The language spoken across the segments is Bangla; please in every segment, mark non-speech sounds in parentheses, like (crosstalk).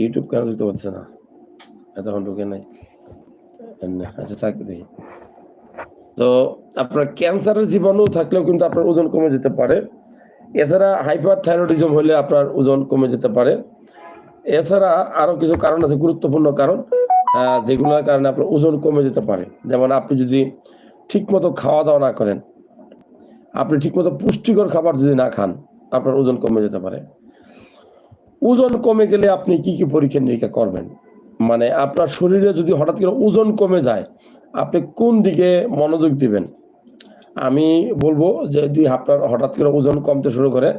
ইউটিউব কেন দিতে পারছে না? এতক্ষণ ঢুকে নাই। আচ্ছা থাক, দেখি। তো আপনার ক্যান্সারের জীবাণু থাকলেও কিন্তু আপনার ওজন কমে যেতে পারে। এছাড়া হাইপার থাইরয়েডিজম হলে আপনার ওজন কমে যেতে পারে। এছাড়া আরও কিছু কারণ আছে, গুরুত্বপূর্ণ কারণ যেগুলোর কারণে আপনার ওজন কমে যেতে পারে। যেমন আপনি যদি ঠিকমতো খাওয়া দাওয়া না করেন, আপনি ঠিকমতো পুষ্টিকর খাবার যদি না খান, আপনার ওজন কমে যেতে পারে। ওজন কমে গেলে আপনি কি কি পরীক্ষা নিরীক্ষা করবেন? মানে আপনার শরীরে যদি হঠাৎ করে ওজন কমে যায়, আপনি কোন দিকে মনোযোগ দিবেন? আমি বলব যদি আপনার হঠাৎ করে ওজন কমতে শুরু করে,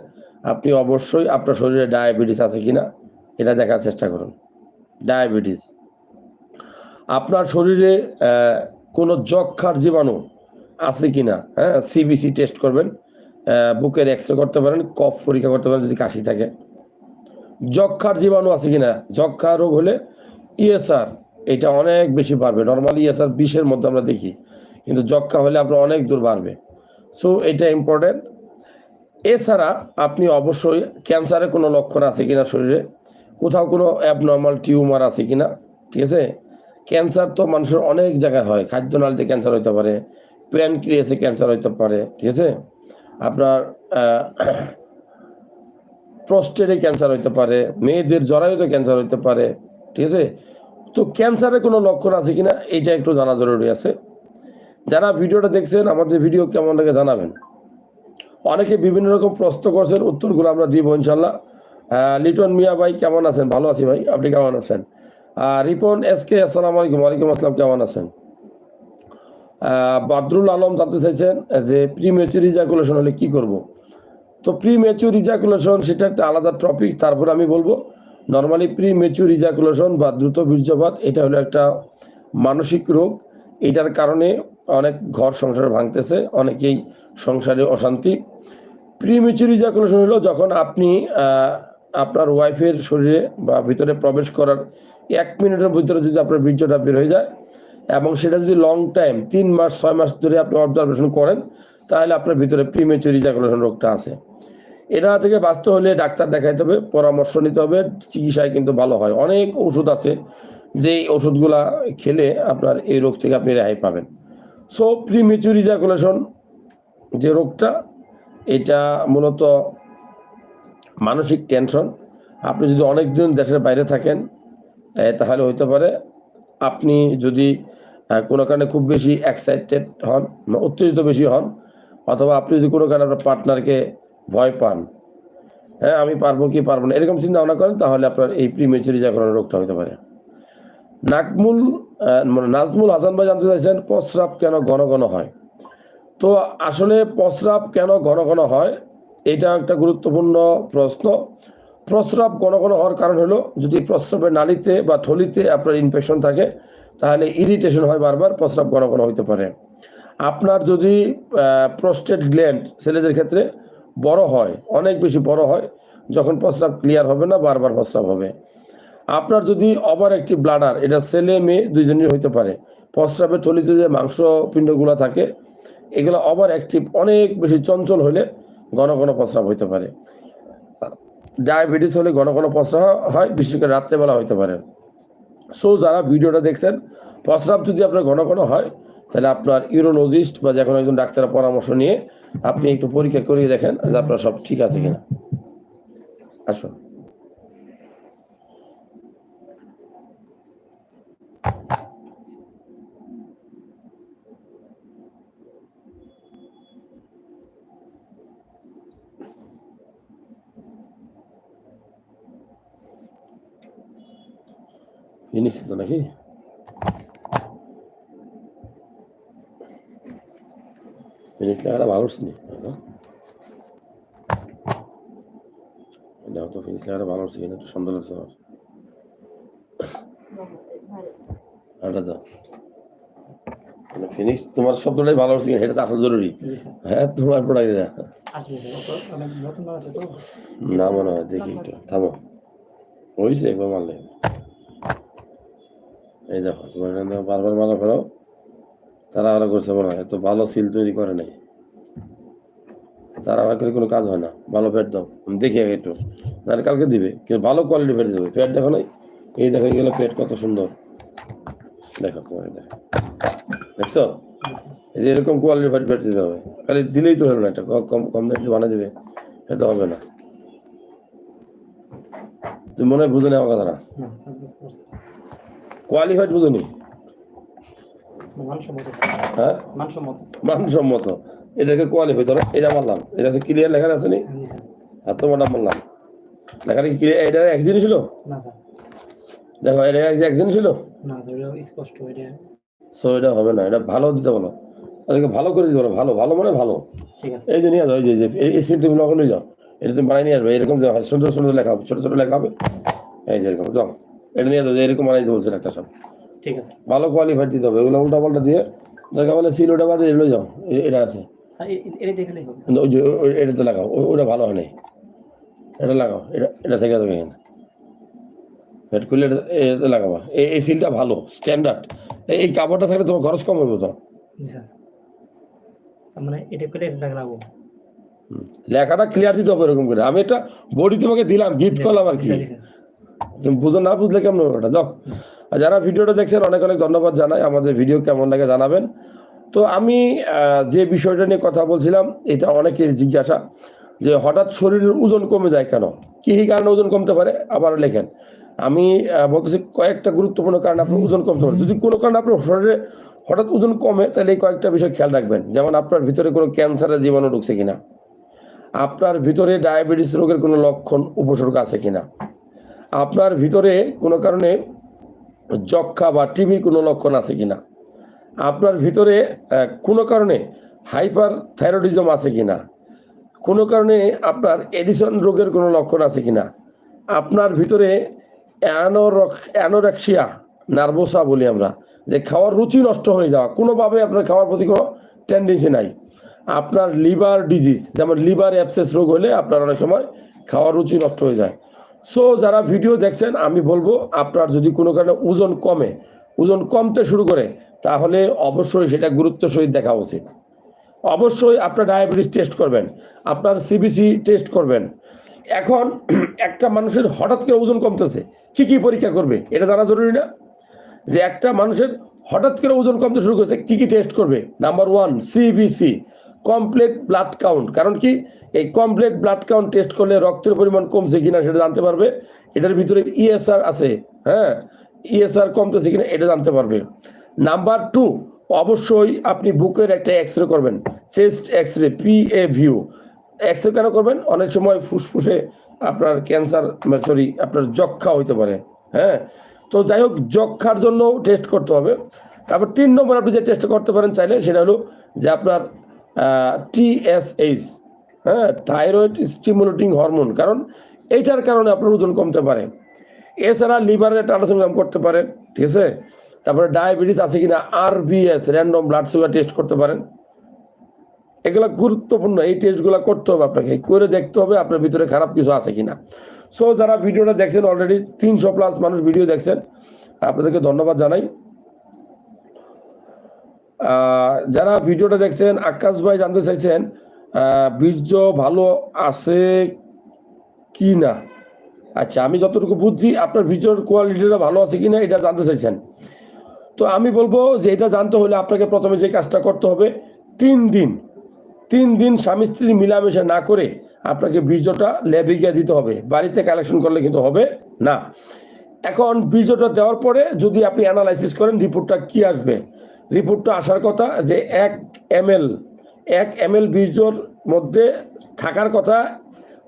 আপনি অবশ্যই আপনার শরীরে ডায়াবেটিস আছে কিনা, এটা দেখার চেষ্টা করুন। ডায়াবেটিস। আপনার শরীরে কোনো যক্ষার জীবাণু আছে কিনা হ্যাঁ সিবিসি টেস্ট করবেন বুকের এক্স রে করতে পারেন, কফ পরীক্ষা করতে পারেন যদি কাশি থাকে। যক্ষার জীবাণু আছে কিনা? যক্ষা রোগ হলে ইএসআর এটা অনেক বেশি বাড়বে। নর্মালি ইএসআর বিশের মধ্যে আমরা দেখি, কিন্তু যক্ষা হলে আপনার অনেক দূর বাড়বে। সো এটা ইম্পর্টেন্ট এছাড়া আপনি অবশ্যই ক্যান্সারের কোনো লক্ষণ আছে কিনা শরীরে? কোথাও কোনো অ্যাবনর্মাল টিউমার আছে কিনা? ঠিক আছে? ক্যান্সার তো মানুষের অনেক জায়গায় হয়। খাদ্যনালীতে ক্যান্সার হতে পারে প্যানক্রিয়াসে ক্যান্সার হতে পারে, ঠিক আছে? আপনার প্রস্টেটে ক্যান্সার হতে পারে, মেয়েদের জরায়ুতে ক্যান্সার হতে পারে, ঠিক আছে? তো ক্যান্সারের কোনো লক্ষণ আছে কিনা এটা একটু জানা জরুরি আছে। যারা ভিডিওটা দেখছেন, আমাদের ভিডিও কেমন লাগে জানাবেন। অনেকে বিভিন্ন রকম প্রশ্ন করছেন, উত্তরগুলো আমরা দিব ইনশাল্লাহ লিটন মিয়া ভাই, কেমন আছেন? ভালো আছি ভাই, আপনি কেমন আছেন? রিপন এস কে আসসালাম আলাইকুম। ওয়ালাইকুম আসসালাম, কেমন আছেন? বাদরুল আলম জানতে চাইছেন যে প্রি ম্যাচুর ইজাকুলেশন হলে কি করব? তো প্রি ম্যাচুর ইজাকুলেশন সেটা একটা আলাদা টপিক তারপর আমি বলব নর্মালি প্রি মেচুর ইজাকুলেশন বা দ্রুত বীর্যপাত, এটা হলো একটা মানসিক রোগ। এটার কারণে অনেক ঘর সংসার ভাঙতেছে, অনেকেই সংসারে অশান্তি। প্রিমেচুর ইজাকুলেশন হলো যখন আপনি আপনার ওয়াইফের শরীরে বা ভিতরে প্রবেশ করার এক মিনিটের ভিতরে যদি আপনার বীর্যটা বের হয়ে যায়, এবং সেটা যদি লং টাইম তিন মাস, ছয় মাস ধরে আপনি অবজারভেশন করেন, তাহলে আপনার ভিতরে প্রিমেচুর ইজাকুলেশন রোগটা আছে। এটা থেকে বাঁচতে হলে ডাক্তার দেখাইতে হবে, পরামর্শ নিতে হবে, চিকিৎসায় কিন্তু ভালো হয়। অনেক ওষুধ আছে যে ওষুধগুলা খেলে আপনার এই রোগ থেকে আপনি রেহাই পাবেন। সো প্রিমেচুর ইজাকুলেশন যে রোগটা, এটা মূলত মানসিক টেনশন আপনি যদি অনেক দিন দেশের বাইরে থাকেন তাহলে হইতে পারে আপনি যদি কোনো কারণে খুব বেশি এক্সাইটেড হন, উত্তেজিত বেশি হন, অথবা আপনি যদি কোনো কারণে আপনার পার্টনারকে ভয় পান। হ্যাঁ আমি পারব কি পারব না? এরকম চিন্তা ভাবনা করেন, তাহলে আপনার এই প্রিমেচুরি জাগরণ রোগটা হতে পারে। নাকমুল মানে নাজমুল হাসান ভাই জানতে চাইছেন, প্রস্রাব কেন ঘন ঘন হয়? তো আসলে প্রস্রাব কেন ঘন ঘন হয়? এটা একটা গুরুত্বপূর্ণ প্রশ্ন। প্রস্রাব ঘন ঘন হওয়ার কারণ হলো, যদি প্রস্রাবের নালিতে বা থলিতে আপনার ইনফেকশন থাকে, তাহলে ইরিটেশন হয় বারবার, প্রস্রাব ঘন ঘন হইতে পারে। আপনার যদি প্রস্টেট গ্ল্যান্ড ছেলেদের ক্ষেত্রে বড় হয়, অনেক বেশি বড় হয়, যখন প্রস্রাব ক্লিয়ার হবে না, বারবার প্রস্রাব হবে। আপনার যদি ওভার একটি ব্লাডার এটা ছেলে, মেয়ে দুইজনই হইতে পারে। প্রস্রাবের থলিতে যে মাংস পিণ্ডগুলো থাকে, এগুলো ওভার অ্যাক্টিভ অনেক বেশি চঞ্চল হলে ঘন ঘন প্রস্রাব হইতে পারে। ডায়াবেটিস হলে ঘন ঘন প্রস্রাব হয়, বিশেষ করে রাত্রেবেলা হইতে পারে। সো যারা ভিডিওটা দেখছেন, প্রস্রাব যদি আপনার ঘন ঘন হয়, তাহলে আপনার ইউরোলজিস্ট বা যে কোনো একজন ডাক্তারের পরামর্শ নিয়ে আপনি একটু পরীক্ষা করিয়ে দেখেন যে আপনার সব ঠিক আছে কিনা। আসুন। নিশ্চিত নাকি? ভালো শুনি এটাও তো ফিনিশ লাগাটা ভালো হচ্ছে কিনা একটু সন্দেহ লাগছে আমার আরেকটা দাও ফিনিশ তোমার শব্দটাই ভালো হচ্ছে এটা তো জরুরি। হ্যাঁ তোমার প্রোডাক্ট তো না মনে হয়, দেখি একটু। থামো। হয়েছে একবার মারলে। এই দেখো, তোমার বারবার মারা ফেলো তারা আলাদা করছে মনে হয় এত ভালো সিল তৈরি করে নাই। তারা আলাদা করে কোনো কাজ হয় না ভালো ফ্যাট দাও। আমি দেখি আগে একটু। তাহলে কালকে দিবে কেউ ভালো কোয়ালিটি ফ্যাট দেবে। ফ্যাট দেখো নাই? এই দেখো এগুলো পেট কত সুন্দর। দেখো তোমার দেখো। দেখছ? এই যে এরকম কোয়ালিটি ফাইট ফাইট দিতে হবে। খালি দিলেই তো হলো না একটা ক- কম কম দামে বানা দেবে এটা হবে না। তুমি মনে হয় বুঝে নেওয়া কথা না না স্যার কোয়ালিফাইড বুঝুনি হ্যাঁ? মানসম্মত। এটাকে কোয়ালিফাই ধরো এটা মারলাম এটা ক্লিয়ার লেখা আছে নি? আর তোমারটা মারলাম লেখাটা কি ক্লিয়ার এটা এক জিনিস ছিল দেখো এটা এক- জিনিস এটা সো হবে না এটা ভালো দিতে বলো। তাদেরকে ভালো করে দিতে বলো ভালো ভালো মানে ভালো। এই যে নিয়ে যাও এই যে- এই- সিল তুমি লগে নিয়ে যাও। এটা তুমি বানাই নিয়ে আসবে এরকম সুন্দর সুন্দর লেখা হবে ছোট ছোট লেখা হবে। এই যে এরকম যাও। এটা নিয়ে যাও এরকম বানাই দিতে একটা সব ঠিক আছে। ভালো কোয়ালিফাইড দিতে হবে এগুলো উল্টা পাল্টা দিয়ে দেখা বলে সিল ওটা বাদে এগুলো যাও এটা আছে। এটা ওই যে এটাতে লাগাও ওটা ভালো হয় নাই। এটা লাগাও এটা এটা থেকে দেবে এখানে। হেড খুলে এটা- এটাতে লাগাবা। এই সিলটা ভালো স্ট্যান্ডার্ড এই কাপড়টা থাকলে তোমার খরচ কম হবে তো। মানে এটা করে এটা লাগবো। লেখাটা ক্লিয়ার দিতে হবে এরকম করে। আমি একটা বডি তোমাকে দিলাম গিফট করলাম আর কি। তুমি বুঝো না বুঝলে কেমন ওটা? যাও। আর যারা ভিডিওটা দেখছেন, অনেক অনেক ধন্যবাদ জানাই। আমাদের ভিডিও কেমন লাগে জানাবেন। তো আমি যে বিষয়টা নিয়ে কথা বলছিলাম, এটা অনেকের জিজ্ঞাসা যে হঠাৎ শরীরের ওজন কমে যায় কেন? কি কারণে ওজন কমতে পারে? আবার লেখেন। আমি বলতেছি কয়েকটা গুরুত্বপূর্ণ কারণ আপনার ওজন কমতে পারে। যদি কোনো কারণে আপনার শরীরে হঠাৎ ওজন কমে, তাহলে এই কয়েকটা বিষয় খেয়াল রাখবেন। যেমন আপনার ভিতরে কোনো ক্যান্সারের জীবাণু ঢুকছে কিনা? আপনার ভিতরে ডায়াবেটিস রোগের কোনো লক্ষণ, উপসর্গ আছে কিনা? আপনার ভিতরে কোনো কারণে যক্ষা বা টিবির কোনো লক্ষণ আছে কি না আপনার ভিতরে কোনো কারণে হাইপার থাইরয়েডিজম আছে কি না কোনো কারণে আপনার এডিসন রোগের কোনো লক্ষণ আছে কি না আপনার ভিতরে অ্যানোরক, অ্যানোরেক্সিয়া, নার্ভোসা বলি আমরা, যে খাওয়ার রুচি নষ্ট হয়ে যাওয়া, কোনোভাবে আপনার খাওয়ার প্রতি কোনো টেন্ডেন্সি নাই। আপনার লিভার ডিজিজ যেমন লিভার অ্যাপসেস রোগ হলে আপনার অনেক সময় খাওয়ার রুচি নষ্ট হয়ে যায়। সো যারা ভিডিও দেখছেন, আমি বলব আপনার যদি কোনো কারণে ওজন কমে, ওজন কমতে শুরু করে, তাহলে অবশ্যই সেটা গুরুত্ব সহিত দেখা উচিত। অবশ্যই আপনার ডায়াবেটিস টেস্ট করবেন, আপনার সিবিসি টেস্ট করবেন। এখন (clears throat) একটা মানুষের হঠাৎ করে ওজন কমতেছে, কি কি পরীক্ষা করবে, এটা জানা জরুরি না? যে একটা মানুষের হঠাৎ করে ওজন কমতে শুরু করেছে, কি কি টেস্ট করবে? Number one CBC complete blood count কারণ কি? এই কমপ্লিট ব্লাড কাউন্ট টেস্ট করলে রক্তের পরিমাণ কমছে কিনা সেটা জানতে পারবে। এটার ভিতরে ইএসআর আছে হ্যাঁ? ইএসআর কমতেছে কিনা এটা জানতে পারবে। নাম্বার টু অবশ্যই আপনি বুকের একটা এক্স রে করবেন chest X ray P A view X ray কেন করবেন? অনেক সময় ফুসফুসে আপনার ক্যান্সার সরি আপনার যক্ষা হইতে পারে হ্যাঁ? তো যাই হোক যক্ষার জন্য টেস্ট করতে হবে। তারপর তিন নম্বর আপনি যে টেস্ট করতে পারেন চাইলে, সেটা হলো যে আপনার টিএসএইচ হ্যাঁ থাইরয়েড স্টিমুলেটিং হরমোন কারণ এইটার কারণে আপনার ওজন কমতে পারে। এছাড়া লিভারের আলোচনা করতে পারেন ঠিক আছে? তারপরে ডায়াবেটিস আছে কিনা RBS random blood sugar test করতে পারেন। এগুলো গুরুত্বপূর্ণ, এই টেস্টগুলো করতে হবে আপনাকে, করে দেখতে হবে আপনার ভিতরে খারাপ কিছু আছে কিনা। সো যারা ভিডিওটা দেখছেন অলরেডি তিনশো প্লাস মানুষ ভিডিও দেখছেন, আপনাদেরকে ধন্যবাদ জানাই। যারা ভিডিওটা দেখছেন, আকাশ ভাই জানতে চাইছেন বীর্য ভালো আছে কি না আচ্ছা আমি যতটুকু বুঝছি, আপনার বীর্যর কোয়ালিটিটা ভালো আছে কি না এটা জানতে চাইছেন। তো আমি বলব যে এটা জানতে হলে আপনাকে প্রথমে যে কাজটা করতে হবে, তিন দিন তিন দিন স্বামী স্ত্রী মিলামেশা না করে আপনাকে বীর্যটা ল্যাবে গিয়ে দিতে হবে। বাড়িতে কালেকশন করলে কিন্তু হবে না। এখন বীর্যটা দেওয়ার পরে যদি আপনি অ্যানালাইসিস করেন রিপোর্টটা কি আসবে? রিপোর্টটা আসার কথা যে এক এম এক এম এল বীর্যর মধ্যে থাকার কথা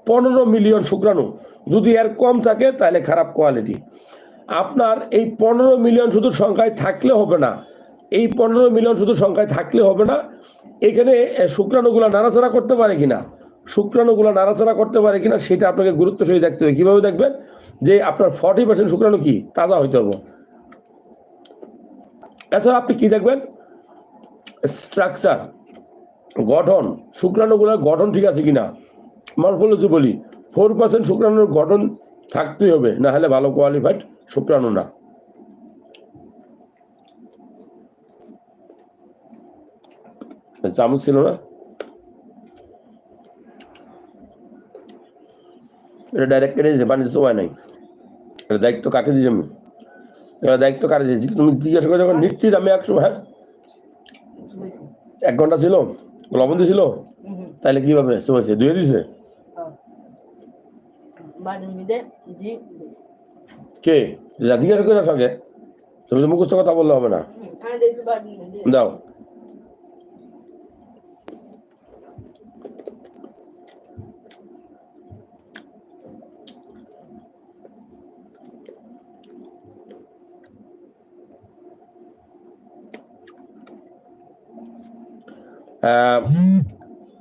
পনেরো মিলিয়ন শুক্রাণু। যদি এর কম থাকে, তাহলে খারাপ কোয়ালিটি আপনার এই পনেরো মিলিয়ন শুধু সংখ্যায় থাকলে হবে না, এই পনেরো মিলিয়ন শুধু সংখ্যায় থাকলে হবে না, এখানে শুক্রাণুগুলো নাড়াচাড়া করতে পারে কিনা, শুক্রাণুগুলো নাড়াচাড়া করতে পারে কিনা, সেটা আপনাকে গুরুত্ব সহিত দেখতে হবে। কীভাবে দেখবেন? যে আপনার ফর্টি পার্সেন্ট শুক্রাণু কি? তাজা হইতে হবে। এছাড়া আপনি কি দেখবেন? স্ট্রাকচার গঠন শুক্রাণুগুলোর গঠন ঠিক আছে কিনা? মরফোলজি বলি ফোর পার্সেন্ট শুক্রাণুর গঠন থাকতেই হবে, না হলে ভালো কোয়ালিফাইড শুক্রাণু না চামচ ছিল না? এটা ডাইরেক্ট কেটে দিয়েছে পানি সময় নাই। এটা দায়িত্ব কাকে দিয়েছি আমি? এবার দায়িত্ব কাকে দিয়েছি? তুমি জিজ্ঞাসা করে যখন নিশ্চিত আমি একশো হ্যাঁ? এক ঘণ্টা ছিল? লবণ ছিল তাহলে কীভাবে? চলেছে ধুয়ে দিছে? জি কে? জিজ্ঞাসা করে সঙ্গে? তুমি তো মুখস্থ কথা বললে হবে না। দাও।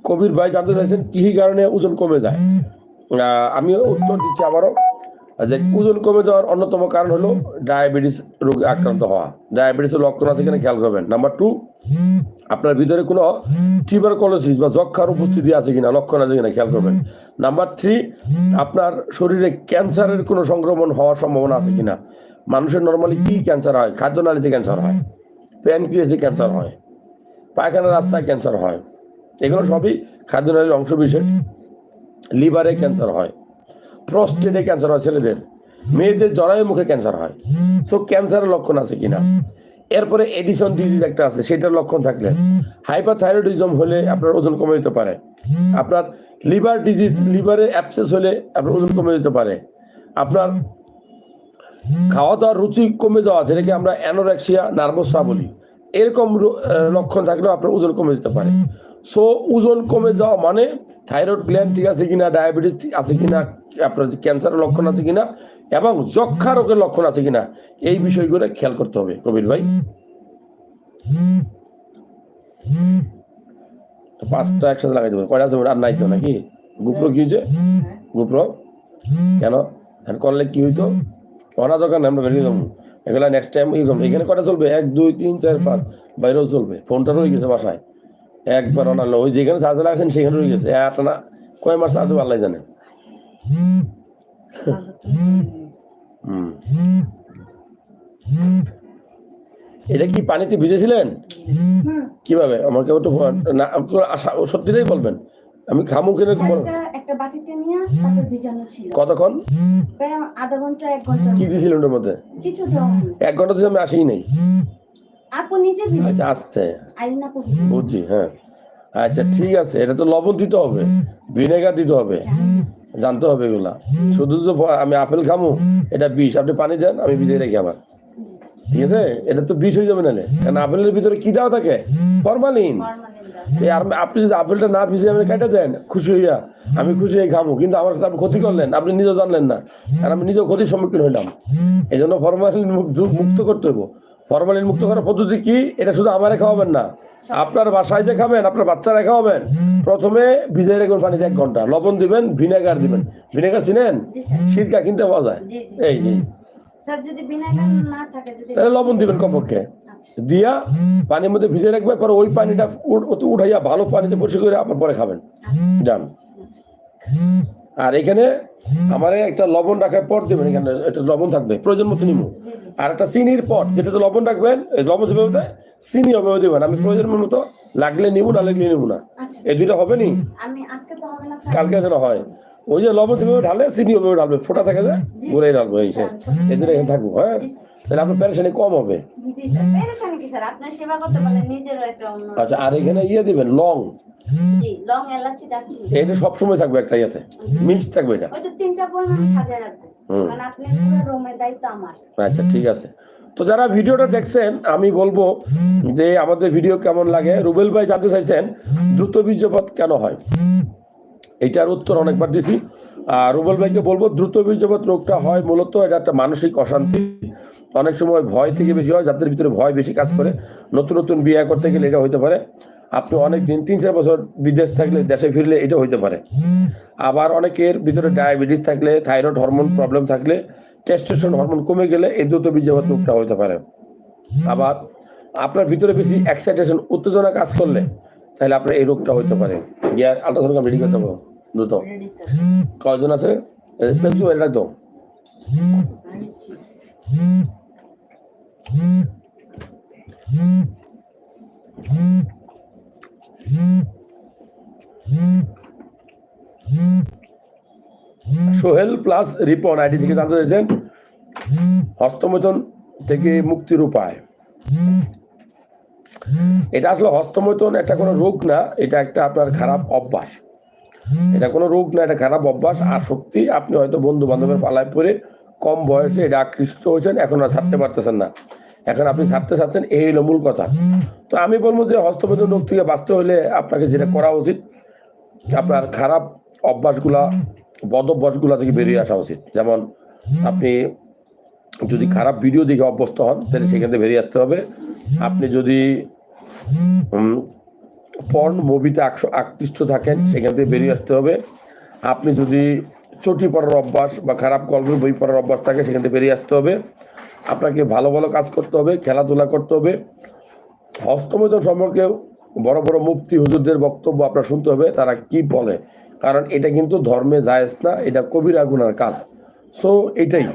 কবির ভাই জানতে চাইছেন কি কারণে ওজন কমে যায়। আমি উত্তর দিচ্ছি আবারও যে ওজন কমে যাওয়ার অন্যতম কারণ হলো ডায়াবেটিস রোগে আক্রান্ত হওয়া। ডায়াবেটিসের লক্ষণ আছে কিনা খেয়াল করবেন। নাম্বার টু, আপনার ভিতরে কোনো টিউবারকলোসিস বা যক্ষার উপস্থিতি আছে কিনা, লক্ষণ আছে কিনা খেয়াল করবেন। নাম্বার থ্রি, আপনার শরীরে ক্যান্সারের কোনো সংক্রমণ হওয়ার সম্ভাবনা আছে কিনা? মানুষের নর্মালি কি ক্যান্সার হয়? খাদ্যনালীতে ক্যান্সার হয় প্যানক্রিয়াসে ক্যান্সার হয় পায়খানা রাস্তায় ক্যান্সার হয়। এগুলো সবই খাদ্যনালীর অংশ বিশেষ। লিভারে ক্যান্সার হয়। প্রস্টেটে ক্যান্সার হয় ছেলেদের। মেয়েদের জরায়ু মুখে ক্যান্সার হয়। তো ক্যান্সারের লক্ষণ আছে কিনা? এরপরে এডিসন ডিজিজ একটা আছে, সেটার লক্ষণ থাকলে। হাইপারথাইরয়েডিজম হলে আপনার ওজন কমে যেতে পারে। আপনার লিভার ডিজিজ, লিভারে অ্যাপসেস হলে আপনার ওজন কমে যেতে পারে। আপনার খাওয়া দাওয়ার রুচি কমে যাওয়া যেটাকে আমরা অ্যানোরেক্সিয়া নার্ভোসা বলি। এরকম লক্ষণ থাকলেও আপনার ওজন কমে যেতে পারে। সো ওজন কমে যাওয়া মানে থাইরয়েড গ্ল্যান্ড ঠিক আছে কিনা ডায়াবেটিস ঠিক আছে কিনা আপনার যে ক্যান্সারের লক্ষণ আছে কিনা এবং যক্ষা রোগের লক্ষণ আছে কিনা এই বিষয়গুলো খেয়াল করতে হবে কবির ভাই। পাঁচটা একসাথে লাগাই দেবেন কয়টা আছে? আর নাই তো নাকি? গুপ্র কি হয়েছে? গুপ্র কেন? আর করলে কি হইতো? করা দরকার আমরা বেরিয়ে যাব। এগুলা নেক্সট টাইম করব। এখানে কটা চলবে? এক দুই তিন চার পাঁচ। বাইরেও চলবে। ফোনটা রয়ে গেছে বাসায়। একবার অনালো। ওই যেখানে চার্জ লাগছেন সেখানে রয়ে গেছে। একটা না কয় মাস চার্জ আল্লাহ জানে। হুম। এটা কি পানিতে ভিজেছিলেন? কীভাবে? আমাকে একটু না সত্যিটাই বলবেন? আমি খামু কিনে একটা বাটিতে নিয়ে তারপর ভিজানো ছিল। কতক্ষণ? প্রায় আধা ঘণ্টা এক ঘণ্টা। কি দিয়েছিলেন ওটার মধ্যে? কিছু হয়নি। এক ঘণ্টা থেকে আমি আসিই নাই। আপু নিজে ভিজে আচ্ছা আস্তে। আইন আপু ভিজে বুঝছি হ্যাঁ। আচ্ছা ঠিক আছে এটা তো লবণ দিতে হবে। ভিনেগার দিতে হবে। জানতে হবে এগুলা। শুধু তো আমি আপেল খামু এটা বিষ। আপনি পানি দেন আমি ভিজিয়ে রেখে আবার। ঠিক আছে? এটা তো বিষ হয়ে যাবে নাহলে। কারণ আপেলের ভিতরে কি দেওয়া থাকে? ফরমালিন। আপনি যদি আপেলটা না ভিজে আপনি কেটে দেন খুশি হইয়া। আমি খুশি হয়ে খাব। কিন্তু আমার আপনি ক্ষতি করলেন আপনি নিজেও জানলেন না। আর আমি নিজেও ক্ষতির সম্মুখীন হইলাম। এই জন্য ফরমালিন মুক্ত- করতে হইব। ফরমালিন মুক্ত করার পদ্ধতি কি? এটা শুধু আমারে খাওয়াবেন না। আপনার বাসায় যে খাবেন আপনার বাচ্চারা খাওয়াবেন প্রথমে ভিজে রাখবেন পানিতে এক ঘণ্টা। লবণ দিবেন ভিনেগার দিবেন। ভিনেগার চিনেন? সিরকা কিনতে পাওয়া যায়? এই। স্যার যদি ভিনেগার না থাকে যদি তাহলে লবণ দিবেন কমপক্ষে। আচ্ছা। দিয়া পানির মধ্যে ভিজে রাখবে পরে ওই পানিটা উঠ- উঠাইয়া ভালো পানিতে পরিষ্কার করে আপনার পরে খাবেন। আচ্ছা। ডান। আর এখানে আমার একটা লবণ রাখার পর দেবেন এখানে একটা লবণ থাকবে প্রয়োজন মতো নিমু। আর একটা চিনির পট সেটাতে লবণ রাখবেন লবণ যেভাবে দেয় চিনি হবে দেবেন। আমি প্রয়োজন মতো লাগলে নিবো না লাগলে নিবো না। আচ্ছা। এই দুইটা হবে না? কালকে যেন হয়। ওই যে লবণ যেভাবে ঢালে চিনি ওভাবে ঢালবে ফোটা থাকে যে ঘুরে ঢালবো এই সে এই দুটো এখানে থাকব হ্যাঁ? তাহলে আপনার প্যারেশানি কম হবে। আচ্ছা আর এখানে ইয়ে দিবেন লং। এটা সবসময় থাকবে একটা ইয়েতে মিক্স থাকবে এটা। আচ্ছা ঠিক আছে। তো যারা ভিডিওটা দেখছেন আমি বলব যে আমাদের ভিডিও কেমন লাগে? রুবেল ভাই জানতে চাইছেন দ্রুত বীর্যপাত কেন হয়? এটার উত্তর অনেকবার দিছি। আর রুবেল ভাইকে বলব, দ্রুত বীর্যপাত রোগটা হয় মূলত এটা একটা মানসিক অশান্তি। অনেক সময় ভয় থেকে বেশি হয়, যাদের ভিতরে ভয় বেশি কাজ করে। নতুন নতুন বিয়ে করতে গেলে এটা হতে পারে। আপনি অনেক দিন, তিন, চার বছর বিদেশ থাকলে, দেশে ফিরলে এটা হতে পারে। আবার অনেকের ভিতরে ডায়াবেটিস থাকলে, থাইরয়েড হরমোন প্রবলেম থাকলে, টেস্টোস্টেরন হরমোন কমে গেলে এই দ্রুত বীর্যপাত রোগটা হতে পারে। আবার আপনার ভিতরে বেশি এক্সাইটেশন, উত্তেজনা কাজ করলে তাহলে আপনার এই রোগটা হইতে পারে। গিয়ার আল্ট্রাসাউন্ড রেডি করতে হবে। দ্রুত। কয়জন আছে? পেন্সিল এটা সোহেল প্লাস রিপন আইডি থেকে জানতে চাইছেন হস্তমৈথুন থেকে মুক্তির উপায় এটা আসলে হস্তমৈথুন একটা কোনো রোগ না, এটা একটা আপনার খারাপ অভ্যাস। এটা কোনো রোগ না, এটা খারাপ অভ্যাস। আসক্তি আপনি হয়তো বন্ধু বান্ধবের পালায় পড়ে কম বয়সে এটা আকৃষ্ট হয়েছেন, এখন আর ছাড়তে পারতেছেন না। এখন আপনি ছাড়তে চাচ্ছেন, এই হলো মূল কথা। তো আমি বলব যে হস্তমৈথুন রোগ থেকে বাঁচতে হলে আপনাকে যেটা করা উচিত আপনার খারাপ অভ্যাসগুলা, বদ অভ্যাসগুলা থেকে বেরিয়ে আসা উচিত। যেমন আপনি যদি খারাপ ভিডিও দেখে অভ্যস্ত হন তাহলে সেখান থেকে বেরিয়ে আসতে হবে। আপনি যদি পর্ন মুভিতে আকৃষ্ট থাকেন সেখান থেকে বেরিয়ে আসতে হবে। আপনি যদি চটি পড়ার অভ্যাস বা খারাপ গল্পের বই পড়ার অভ্যাস থাকে সেখান থেকে বেরিয়ে আসতে হবে। আপনাকে ভালো ভালো কাজ করতে হবে খেলাধুলা করতে হবে। হস্তমৈথুন সম্পর্কে বড় বড় মুফতি হুজুরদের বক্তব্য আপনার শুনতে হবে তারা কি বলে? কারণ এটা কিন্তু ধর্মে জায়েজ না এটা কবিরা গুনার কাজ। সো এটাই।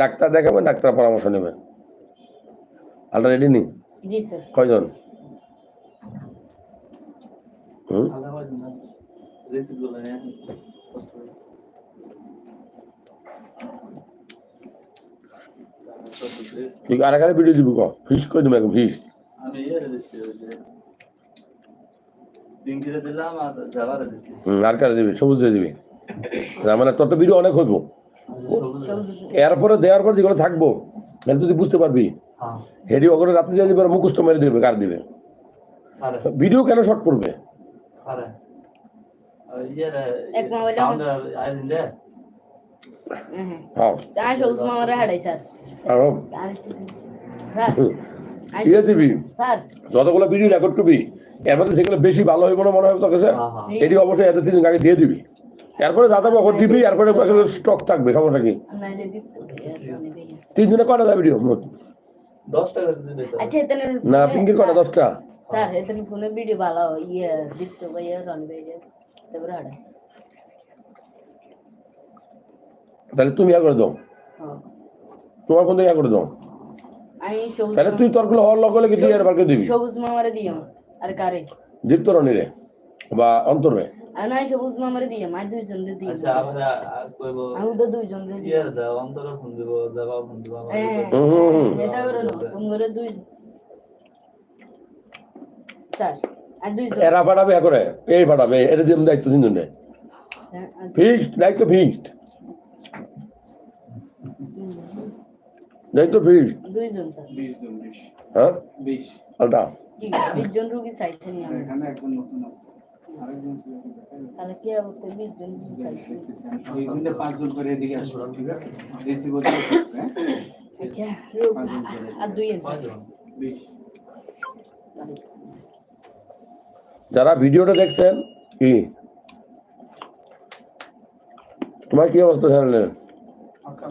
ডাক্তার দেখাবেন ডাক্তার পরামর্শ নেবেন আলটা রেডি নেই? স্যার কয়জন? তুই আর এখানে ভিডিও দিবি ক। ফিস করে দিবি এখন ফিস আমি ইয়ে আর কারে দিবি? সবুজ দিয়ে দিবি। না মানে তোর তো ভিডিও অনেক হইব। এরপরে দেওয়ার পর যেগুলো থাকব তাহলে তুই বুঝতে পারবি। হ্যাঁ। হেডি ওগুলো রাত্রি দিয়ে দিবে মুখস্থ মেরে দিবে কার দিবে। ভিডিও কেন শর্ট করবে? ইয়ে হ্যাঁ। যতগুলো ভিডিও রেকর্ড করবি এর মধ্যে যেগুলো বেশি ভালো হইব না মনে হয় তোর কাছে? হ্যাঁ এটি অবশ্যই এত তিন আগে দিয়ে দিবি। এরপরে থাকবে ওখানে দিবি এরপরে স্টক থাকবে সমস্যা কি? হবে। তিনজনে কটা দিতে দিতে আচ্ছা না পিঙ্কির কটা দশটা? স্যার এতনে ফোনে ভিডিও ভালো ইয়ে তাহলে তুমি ইয়া করে দাও। হ্যাঁ। তোমার কোন ইয়া করে দাও। তাহলে তুই তোরগুলো হওয়ার লগে লগে তুই আর বারকে দিবি? সবুজ মামারে দিয়াম আর কারে? দীপ্তরণী রে বা অন্তরে। সবুজ মামারে দুইজন রে আচ্ছা আমরা কইব আমি তো দুইজন রে ইয়ে দাও অন্তর ফোন দিব দেবা ফোন দিব আমার হ্যাঁ এটা করে না তোমারে দুই স্যার আর দুইজন। এরা পাঠাবে করে এই পাঠাবে এটা দিয়ে দায়িত্ব তিনজনে হ্যাঁ, ফিক্সড দায়িত্ব ফিক্সড দায়িত্ব ফিক্সড দুইজন স্যার। বিশ জন বিশ। হ্যাঁ? আলটা জন রুগী চাইছেন এখানে একজন নতুন আছে। তাহলে কে বলতে বিশ জন চাইছেন পাঁচজন করে এদিকে আসবে ঠিক আছে? হ্যাঁ? আচ্ছা রোগ আর দুই যারা ভিডিওটা দেখছেন কি? তোমার কি অবস্থা চ্যানেলের আচ্ছা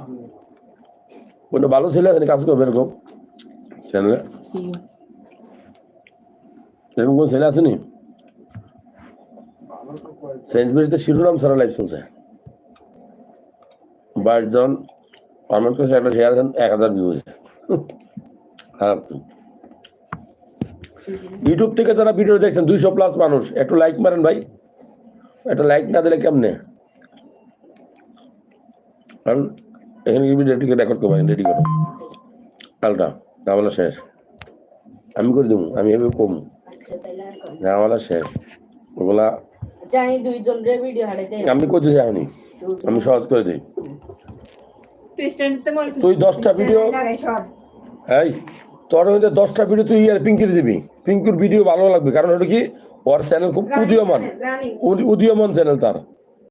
কোনো ভালো ছেলে আছে কাজ করবে এরকম? চ্যানেলে এরকম কোন ছেলে আসেনি ভালো তো কয়েক সেন্সবেরিতে শিরোনাম সারা লাইফ চলছে। বাইশ জন কমেন্ট করছে একটা শেয়ার আছেন এক হাজার ভিউজ খারাপ তো। ইউটিউব থেকে যারা ভিডিও দেখছেন, দুইশো প্লাস মানুষ, একটু লাইক মারেন ভাই। একটা লাইক না দিলে কেমনে? কারণ এখানে ভিডিওটিকে রেকর্ড করব রেডি করো। কালটা ঝামেলা শেষ। আমি করে দেবো, আমি এভাবে কম ঝামেলা শেষ। ওগুলা আমি দুইজন রে ভিডিও হারাইতে আমি করতে যাইনি। আমি সহজ করে দেই। তুই দশটা ভিডিও এই তোর মধ্যে দশটা ভিডিও তুই আর পিঙ্কির দিবি। পিঙ্কুর ভিডিও ভালো লাগবে কারণ ওটা কি? ওর চ্যানেল খুব উদীয়মান। উদি- উদীয়মান চ্যানেল তার।